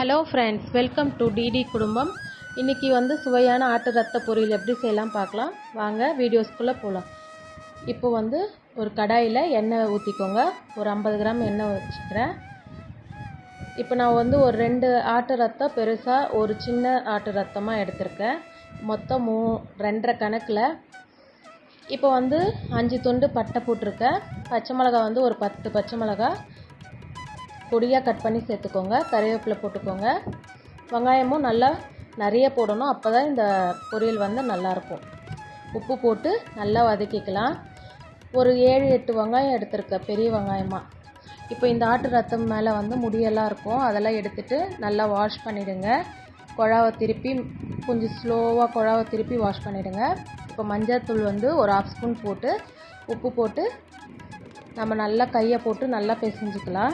Hello friends welcome to DD குடும்பம் இன்றைக்கி வந்து சுவையான ஆட்டு ரத்த பொரியல் எப்படி செய்யலாம் பார்க்கலாம். வாங்க வீடியோஸ்குள்ளே போகலாம் இப்போ வந்து ஒரு கடாயில் எண்ணெய் ஊற்றிக்கோங்க ஒரு ஐம்பது கிராம் எண்ணெய் வச்சுக்கிறேன். இப்போ நான் வந்து ஒரு ரெண்டு ஆட்டு ரத்தம் பெருசாக ஒரு சின்ன ஆட்டு ரத்தமாக எடுத்திருக்கேன். மொத்தம் மூ ரெண்டரை கணக்கில். இப்போ வந்து அஞ்சு துண்டு பட்டை போட்டிருக்கேன். பச்சை மிளகா வந்து ஒரு பத்து பச்சை மிளகா. பொடியாக கட் பண்ணி சேர்த்துக்கோங்க கறிவேப்பிலை போட்டுக்கோங்க. வெங்காயமும் நல்லா நிறைய போடணும் அப்போ தான் இந்த பொரியல் வந்து நல்லாயிருக்கும். உப்பு போட்டு நல்லா வதக்கிக்கலாம். ஒரு ஏழு எட்டு வெங்காயம் எடுத்திருக்கேன் பெரிய வெங்காயமாக இப்போ இந்த ஆட்டு ரத்தம் மேலே வந்து முடியெல்லாம் இருக்கும் அதெல்லாம் எடுத்துட்டு நல்லா வாஷ் பண்ணிவிடுங்க குழாவை திருப்பி கொஞ்சம் ஸ்லோவாக குழாவை திருப்பி வாஷ் பண்ணிவிடுங்க இப்போ மஞ்சள்தூள் வந்து ஒரு ஆஃப் ஸ்பூன் போட்டு உப்பு போட்டு நம்ம நல்லா கையை போட்டு நல்லா பிசைஞ்சிக்கலாம்.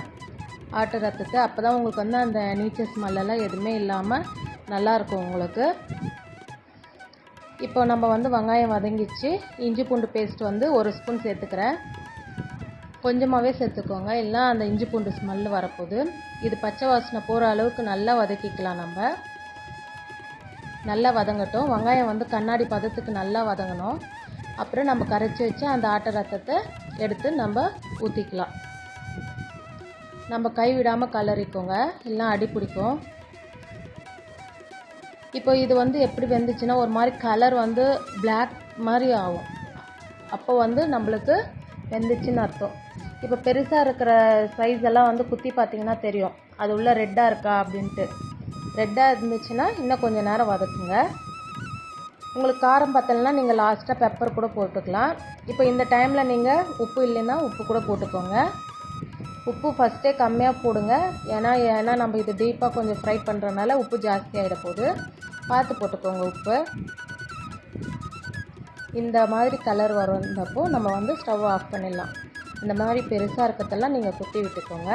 ஆட்டு ரத்தத்தை அப்போ தான் உங்களுக்கு வந்து அந்த நீச்சல் ஸ்மெல்லெல்லாம் எதுவுமே இல்லாமல் நல்லாயிருக்கும் உங்களுக்கு. இப்போ நம்ம வந்து வெங்காயம் வதங்கிச்சு. இஞ்சி பூண்டு பேஸ்ட் வந்து ஒரு ஸ்பூன் சேர்த்துக்கிறேன். கொஞ்சமாகவே சேர்த்துக்கோங்க. இல்லைனா அந்த இஞ்சி பூண்டு ஸ்மெல்லு வரப்போகுது. இது பச்சை வாசனை போகிற அளவுக்கு நல்லா வதக்கிக்கலாம் நம்ம. நல்லா வதங்கட்டும். வெங்காயம் வந்து கண்ணாடி பதத்துக்கு நல்லா வதங்கணும். அப்புறம் நம்ம கரைச்சி வச்சு அந்த ஆட்டு ரத்தத்தை எடுத்து நம்ம ஊற்றிக்கலாம் நம்ம கைவிடாமல் கலரிக்கோங்க இல்லைனா அடி பிடிக்கும். இப்போ இது வந்து எப்படி வெந்துச்சுன்னா ஒரு மாதிரி கலர் வந்து பிளாக் மாதிரி ஆகும். அப்போ வந்து நம்மளுக்கு வெந்துச்சுன்னு அர்த்தம். இப்போ பெருசாக இருக்கிற சைஸ் எல்லாம் வந்து குத்தி பார்த்தீங்கன்னா தெரியும். அது உள்ளே ரெட்டாக இருக்கா அப்படின்ட்டு. ரெட்டாக இருந்துச்சுன்னா இன்னும் கொஞ்சம் நேரம் வதக்குங்க. உங்களுக்கு காரம் பத்தலைன்னா நீங்கள் லாஸ்ட்டாக பெப்பர் கூட போட்டுக்கலாம். இப்போ இந்த டைமில் நீங்கள் உப்பு இல்லைன்னா உப்பு கூட போட்டுக்கோங்க. உப்பு ஃபஸ்ட்டே கம்மியாக போடுங்க. ஏன்னா ஏன்னா நம்ம இது டீப்பாக கொஞ்சம் ஃப்ரை பண்ணுறதுனால உப்பு ஜாஸ்தியாகிட போகுது. பார்த்து போட்டுக்கோங்க உப்பு. இந்த மாதிரி கலர் வரந்தப்போ நம்ம வந்து ஸ்டவ் ஆஃப் பண்ணிடலாம். இந்த மாதிரி பெருசாக இருக்கிறதெல்லாம் நீங்கள் குத்தி விட்டுக்கோங்க.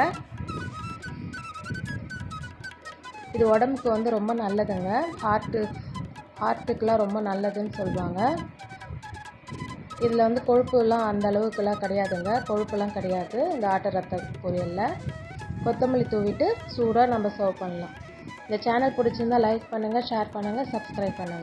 இது உடம்புக்கு வந்து ரொம்ப நல்லதுங்க. ஹார்ட்டு ஹார்ட்டுக்கெலாம் ரொம்ப நல்லதுன்னு சொல்லுவாங்க. இதில் வந்து கொழுப்புலாம் அந்த அளவுக்குலாம் கிடையாதுங்க. கொழுப்புலாம் கிடையாது. இந்த ஆட்டு ரத்த பொரியலில். கொத்தமல்லி தூவிட்டு சூடாக நம்ம சர்வ் பண்ணலாம். இந்த சேனல் பிடிச்சிருந்தா லைக் பண்ணுங்கள் ஷேர் பண்ணுங்கள் சப்ஸ்கிரைப் பண்ணுங்கள்